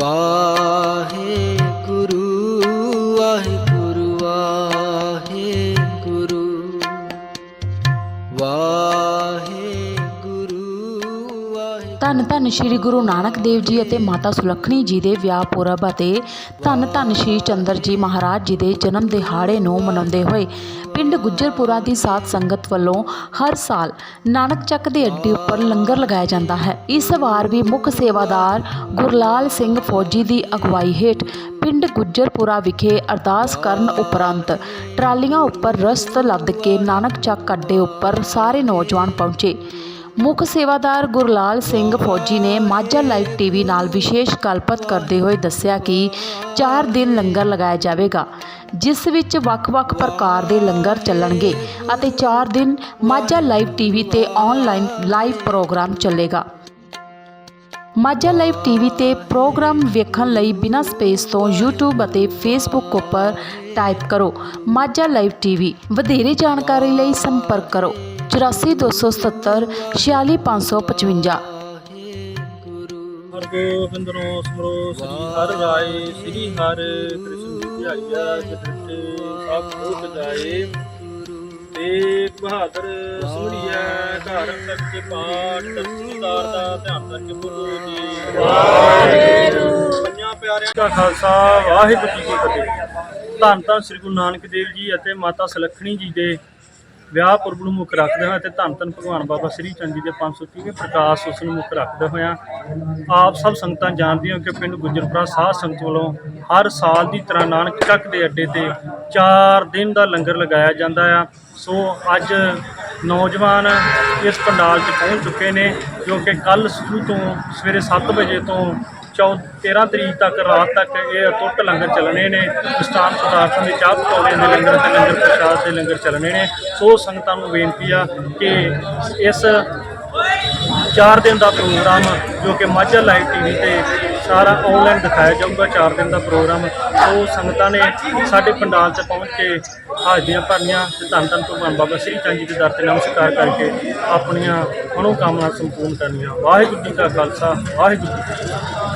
ਵਾਹਿਗੁਰੂ ਧੰਨ ਧੰਨ ਸ਼੍ਰੀ ਗੁਰੂ ਨਾਨਕ ਦੇਵ ਜੀ ਅਤੇ ਮਾਤਾ ਸੁਲੱਖਣੀ ਜੀ ਦੇ ਵਿਆਹ ਪੁਰਬ ਅਤੇ ਧੰਨ ਧੰਨ ਸ਼੍ਰੀ ਚੰਦਰ ਜੀ ਮਹਾਰਾਜ ਜੀ ਦੇ ਜਨਮ ਦਿਹਾੜੇ ਨੂੰ ਮਨਾਉਂਦੇ ਹੋਏ ਪਿੰਡ ਗੁੱਜਰਪੁਰਾ ਦੀ ਸਾਧ ਸੰਗਤ ਵੱਲੋਂ ਹਰ ਸਾਲ ਨਾਨਕ ਚੱਕ ਦੇ ਅੱਡੇ ਉੱਪਰ ਲੰਗਰ ਲਗਾਇਆ ਜਾਂਦਾ ਹੈ। ਇਸ ਵਾਰ ਵੀ ਮੁੱਖ ਸੇਵਾਦਾਰ ਗੁਰਲਾਲ ਸਿੰਘ ਫੌਜੀ ਦੀ ਅਗਵਾਈ ਹੇਠ ਪਿੰਡ ਗੁੱਜਰਪੁਰਾ ਵਿਖੇ ਅਰਦਾਸ ਕਰਨ ਉਪਰੰਤ ਟਰਾਲੀਆਂ ਉੱਪਰ ਰਸਤ ਲੱਦ ਕੇ ਨਾਨਕ ਚੱਕ ਅੱਡੇ ਉੱਪਰ ਸਾਰੇ ਨੌਜਵਾਨ ਪਹੁੰਚੇ। ਮੁੱਖ ਸੇਵਾਦਾਰ ਗੁਰਲਾਲ ਸਿੰਘ ਫੌਜੀ ਨੇ ਮਾਝਾ ਲਾਈਵ ਟੀਵੀ ਨਾਲ ਵਿਸ਼ੇਸ਼ ਗੱਲਬਾਤ ਕਰਦੇ ਹੋਏ ਦੱਸਿਆ ਕਿ 4 ਦਿਨ ਲੰਗਰ ਲਗਾਇਆ ਜਾਵੇਗਾ, ਜਿਸ ਵਿੱਚ ਵੱਖ-ਵੱਖ ਪ੍ਰਕਾਰ ਦੇ ਲੰਗਰ ਚੱਲਣਗੇ ਅਤੇ 4 ਦਿਨ ਮਾਝਾ ਲਾਈਵ ਟੀਵੀ ਤੇ ਆਨਲਾਈਨ ਲਾਈਵ ਪ੍ਰੋਗਰਾਮ ਚੱਲੇਗਾ। ਮਾਝਾ ਲਾਈਵ ਟੀਵੀ ਤੇ ਪ੍ਰੋਗਰਾਮ ਵੇਖਣ ਲਈ ਬਿਨਾਂ ਸਪੇਸ ਤੋਂ YouTube ਅਤੇ Facebook ਉੱਪਰ ਟਾਈਪ ਕਰੋ ਮਾਝਾ ਲਾਈਵ ਟੀਵੀ। ਵਧੇਰੇ ਜਾਣਕਾਰੀ ਲਈ ਸੰਪਰਕ ਕਰੋ। 84277 46555 ਹਰ ਗੋਬਿੰਦ ਨੂੰ ਸਮਰੋ ਸ੍ਰੀ ਹਰਿ ਰਾਏ ਸ੍ਰੀ ਹਰਿ ਕ੍ਰਿਸ਼ਨ ਦੀ ਧਿਆਈਆ ਜਿਤਨੇ ਸਭ ਕੁਝ ਜਾਏ। ਤੇ ਬਹਾਦਰ ਸੁਣੀਐ ਘਰ ਤੱਕ ਪਾਠ ਉਤਾਰ ਦਾ ਧਿਆਨ ਕਰਕੇ ਬੋਲੋ ਜੀ। ਵਾਹਿਗੁਰੂ। ਪੰਜਾਂ ਪਿਆਰਿਆਂ ਦਾ ਖਾਲਸਾ ਵਾਹਿਗੁਰੂ ਜੀ ਕੀ ਫਤਿਹ। ਧੰਨ ਧੰਨ ਸ੍ਰੀ ਗੁਰੂ ਨਾਨਕ ਦੇਵ ਜੀ ਅਤੇ ਮਾਤਾ ਸੁਲੱਖਣੀ ਜੀ ਦੇ ਵਿਆਹ ਪੁਰਬ ਨੂੰ ਮੁੱਖ ਰੱਖਦੇ ਹੋਏ ਤੇ ਧੰਨ ਧੰਨ ਭਗਵਾਨ ਬਾਬਾ ਸ੍ਰੀ ਚੰਦ ਜੀ ਦੇ 530ਵੇਂ ਪ੍ਰਕਾਸ਼ ਉਸ ਨੂੰ ਮੁੱਖ ਰੱਖਦੇ ਹੋਇਆਂ ਆਪ ਸਭ ਸੰਗਤਾਂ ਜਾਣਦੀਆਂ ਹੋ ਕਿ ਪਿੰਡ ਗੁੱਜਰਪੁਰਾ ਸਾਧ ਸੰਗਤ ਵੱਲੋਂ ਹਰ ਸਾਲ ਦੀ ਤਰ੍ਹਾਂ ਨਾਨਕ ਚੱਕ ਦੇ ਅੱਡੇ ਤੇ 4 ਦਿਨ ਦਾ ਲੰਗਰ ਲਗਾਇਆ ਜਾਂਦਾ ਆ। ਸੋ ਅੱਜ ਨੌਜਵਾਨ ਇਸ ਪੰਡਾਲ 'ਚ ਪਹੁੰਚ ਚੁੱਕੇ ਨੇ ਜੋ ਕਿ ਕੱਲ ਸ਼ੁਰੂ ਤੋਂ ਸਵੇਰੇ 7 ਵਜੇ ਤੋਂ 13 ਤਰੀਕ ਤੱਕ, ਰਾਤ ਤੱਕ ਇਹ ਅਟੁੱਟ ਲੰਗਰ ਚੱਲਣੇ ਨੇ। ਮਿਸ਼ਟਾਨ ਪਦਾਰਥਾਂ ਦੇ ਚਾਹ ਪਕੌੜੇ ਦੇ ਲੰਗਰ ਤੇ ਲੰਗਰ ਪ੍ਰਸ਼ਾਦ ਦੇ ਲੰਗਰ ਚੱਲਣੇ ਨੇ। ਸੋ ਸੰਗਤਾਂ ਨੂੰ ਬੇਨਤੀ ਆ ਕਿ ਇਸ 4 ਦਿਨ ਦਾ ਪ੍ਰੋਗਰਾਮ, ਜੋ ਕਿ ਮਾਝਾ ਲਾਈਵ ਟੀਵੀ ਤੇ ਸਾਰਾ ਆਨਲਾਈਨ ਦਿਖਾਇਆ ਜਾਊਗਾ 4 ਦਿਨ ਦਾ ਪ੍ਰੋਗਰਾਮ, ਸੋ ਸੰਗਤਾਂ ਨੇ ਸਾਡੇ ਪੰਡਾਲ 'ਚ ਪਹੁੰਚ ਕੇ ਹਾਜ਼ਰੀਆਂ ਭਰਨੀਆਂ ਤੇ ਧੰਨ ਧੰਨ ਭਗਵਾਨ ਬਾਬਾ ਸ੍ਰੀ ਚੰਦ ਜੀ ਦੇ ਦਰ ਤੇ ਨਮਸਕਾਰ ਕਰਕੇ ਆਪਣੀਆਂ ਮਨੋਕਾਮਨਾ ਸੰਪੂਰਨ ਕਰਨੀਆਂ। ਵਾਹਿਗੁਰੂ ਜੀ ਕਾ ਖਾਲਸਾ, ਵਾਹਿਗੁਰੂ ਜੀ ਕੀ ਫਤਿਹ।